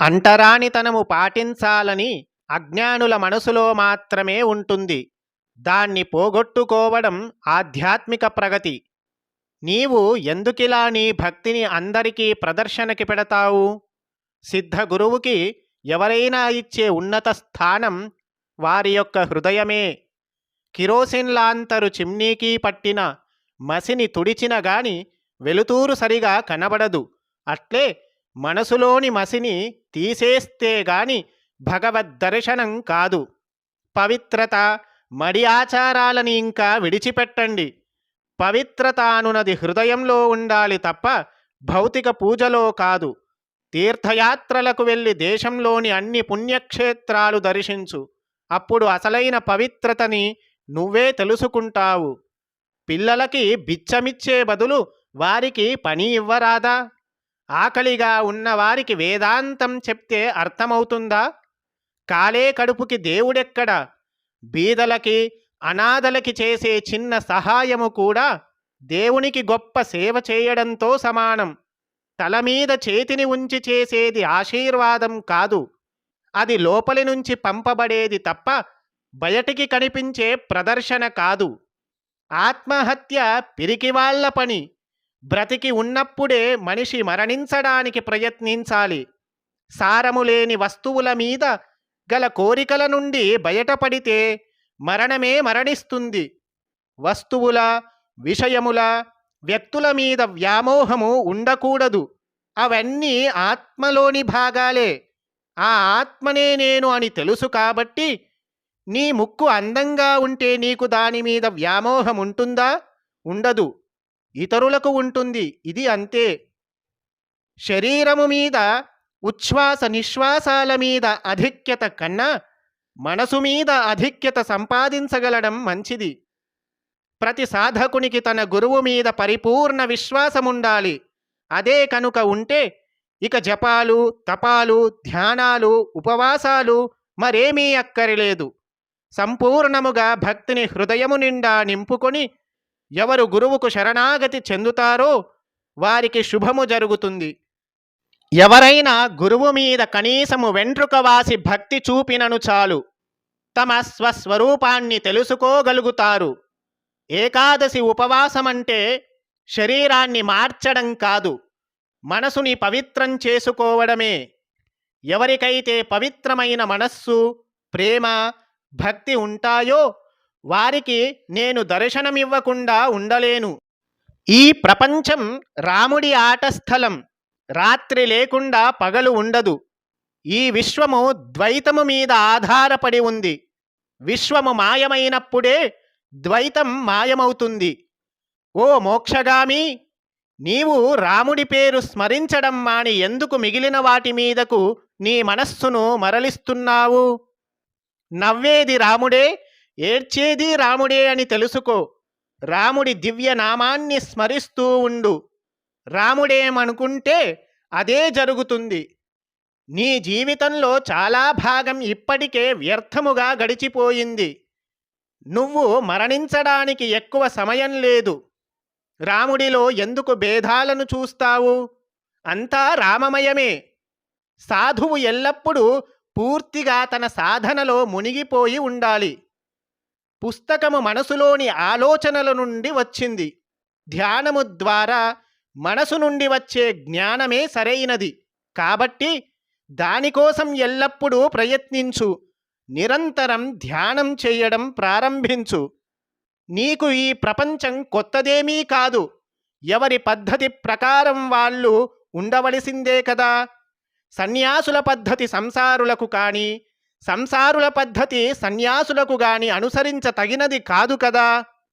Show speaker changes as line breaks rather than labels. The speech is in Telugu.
అంటరానితనము పాటించాలని అజ్ఞానుల మనసులో మాత్రమే ఉంటుంది. దాన్ని పోగొట్టుకోవడం ఆధ్యాత్మిక ప్రగతి. నీవు ఎందుకిలా నీ భక్తిని అందరికీ ప్రదర్శనకి పెడతావు? సిద్ధ గురువుకి ఎవరైనా ఇచ్చే ఉన్నత స్థానం వారి యొక్క హృదయమే. కిరోసిన్లాంతరు చిమ్నీకి పట్టిన మసిని తుడిచిన గాని వెలుతూరు సరిగా కనబడదు. అట్లే మనసులోని మసిని తీసేస్తే గాని భగవద్దర్శనం కాదు. పవిత్రత మడి ఆచారాలని ఇంకా విడిచిపెట్టండి. పవిత్రత అనునది హృదయంలో ఉండాలి తప్ప భౌతిక పూజలో కాదు. తీర్థయాత్రలకు వెళ్ళి దేశంలోని అన్ని పుణ్యక్షేత్రాలు దర్శించు. అప్పుడు అసలైన పవిత్రతని నువ్వే తెలుసుకుంటావు. పిల్లలకి బిచ్చమిచ్చే బదులు వారికి పని ఇవ్వరాదా? ఆకలిగా ఉన్నవారికి వేదాంతం చెప్తే అర్థమవుతుందా? కాలే కడుపుకి దేవుడెక్కడ? బీదలకి అనాథలకి చేసే చిన్న సహాయము కూడా దేవునికి గొప్ప సేవ చేయడంతో సమానం. తల మీద చేతిని ఉంచి చేసేది ఆశీర్వాదం కాదు. అది లోపలి నుంచి పంపబడేది తప్ప బయటికి కనిపించే ప్రదర్శన కాదు. ఆత్మహత్య పిరికివాళ్ళ పని. బ్రతికి ఉన్నప్పుడే మనిషి మరణించడానికి ప్రయత్నించాలి. సారము లేని వస్తువుల మీద గల కోరికల నుండి బయటపడితే మరణమే మరణిస్తుంది. వస్తువుల విషయముల వ్యక్తుల మీద వ్యామోహము ఉండకూడదు. అవన్నీ ఆత్మలోని భాగాలే. ఆ ఆత్మనే నేను అని తెలుసు కాబట్టి నీ ముక్కు అందంగా ఉంటే నీకు దాని మీద వ్యామోహం ఉంటుందా ఉండదు. ఇతరులకు ఉంటుంది. ఇది అంతే. శరీరము మీద ఉచ్ఛ్వాస నిశ్వాసాల మీద అధిక్యత కన్నా మనసు మీద అధిక్యత సంపాదించగలడం మంచిది. ప్రతి సాధకునికి తన గురువు మీద పరిపూర్ణ విశ్వాసముండాలి. అదే కనుక ఉంటే ఇక జపాలు తపాలు ధ్యానాలు ఉపవాసాలు మరేమీ అక్కరలేదు. సంపూర్ణముగా భక్తిని హృదయము నిండా నింపుకొని ఎవరు గురువుకు శరణాగతి చెందుతారో వారికి శుభము జరుగుతుంది. ఎవరైనా గురువు మీద కనీసము వెంట్రుక వాసి భక్తి చూపినను చాలు. తమ స్వస్వరూపాన్ని తెలుసుకోగలుగుతారు. ఏకాదశి ఉపవాసమంటే శరీరాన్ని మార్చడం కాదు. మనసుని పవిత్రం చేసుకోవడమే. ఎవరికైతే పవిత్రమైన మనస్సు ప్రేమ భక్తి ఉంటాయో వారికి నేను దర్శనమివ్వకుండా ఉండలేను. ఈ ప్రపంచం రాముడి ఆటస్థలం. రాత్రి లేకుండా పగలు ఉండదు. ఈ విశ్వము ద్వైతము మీద ఆధారపడి ఉంది. విశ్వము మాయమైనప్పుడే ద్వైతం మాయమవుతుంది. ఓ మోక్షగామి నీవు రాముడి పేరు స్మరించడం మాని ఎందుకు మిగిలిన వాటి మీదకు నీ మనస్సును మరలిస్తున్నావు? నవ్వేది రాముడే ఏడ్చేది రాముడే అని తెలుసుకో. రాముడి దివ్య నామాన్ని స్మరిస్తూ ఉండు. రాముడేమనుకుంటే అదే జరుగుతుంది. నీ జీవితంలో చాలా భాగం ఇప్పటికే వ్యర్థముగా గడిచిపోయింది. నువ్వు మరణించడానికి ఎక్కువ సమయం లేదు. రాముడిలో ఎందుకు భేదాలను చూస్తావు? అంతా రామమయమే. సాధువు ఎల్లప్పుడూ పూర్తిగా తన సాధనలో మునిగిపోయి ఉండాలి. పుస్తకము మనసులోని ఆలోచనల నుండి వచ్చింది. ధ్యానము ద్వారా మనసు నుండి వచ్చే జ్ఞానమే సరైనది. కాబట్టి దానికోసం ఎల్లప్పుడూ ప్రయత్నించు. నిరంతరం ధ్యానం చేయడం ప్రారంభించు. నీకు ఈ ప్రపంచం కొత్తదేమీ కాదు. ఎవరి పద్ధతి ప్రకారం వాళ్ళు ఉండవలసిందే కదా. సన్యాసుల పద్ధతి సంసారులకు కానీ సంసారుల పద్ధతి సన్యాసులకు గాని అనుసరించ తగినది కాదు కదా?